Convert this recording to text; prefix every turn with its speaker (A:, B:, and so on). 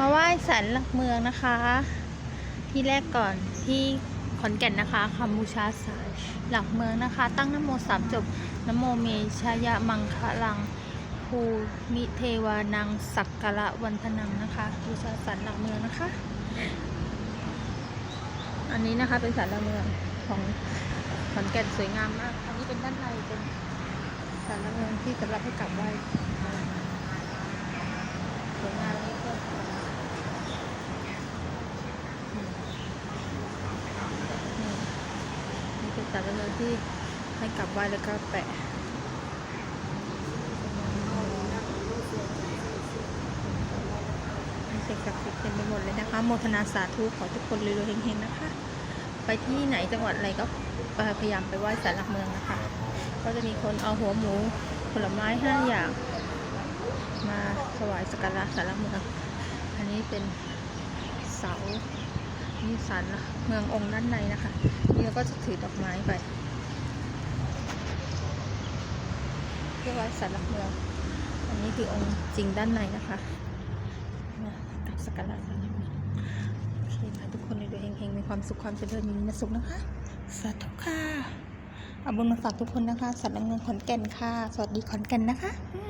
A: มาไหว้สันหลักเมืองนะคะ ที่แรกก่อนที่ขอนแก่นนะคะคำบูชาสารหลักเมืองนะคะ ตั้งนโมสามจบนโมเมชายะมังคะลังภูมิเทวานังสักกะระวันทนังนะคะบูชาสารหลักเมืองนะคะ อันนี้นะคะเป็นสารหลักเมืองของขอนแก่นสวยงามมาก อันนี้เป็นด้านในเป็นสารหลักเมืองที่สำหรับให้กราบไหว้สวยงามนี่ก็นี่นี่ เป็นสารหลักเมือที่ให้กราบไหว้แล้วก็แปะมีสิ่งศักดิ์สิทธิ์เต็มไปหมดเลยนะคะ โมทนาสาธุขอทุกคนรวยๆเฮงๆนะคะ ไปที่ไหนจังหวัดอะไรก็พยายามไปไหว้สารหลักเมืองนะคะ ก็จะมีคนเอาหัวหมูผลไม้ห้าอย่าง มาถวายสักการะสารหลักเมือง อันนี้เป็นเสานี่สารหลักเมืององค์ด้านในนะคะ นี่เราก็จะถือดอกไม้ไปเพื่อไว้สารหลักเมืองอันนี้คือองค์จริงด้านในนะคะมากับสักการะสารหลักเมืองโอเคค่ะทุกคนเลยเฮงๆมีความสุขความเจริญมีความสุขนะคะสาธุค่ะเอาบุญมาฝากทุกคนนะคะ สัตว์น้ำเงินขอนแก่นค่ะ สวัสดีขอนแก่นนะคะอื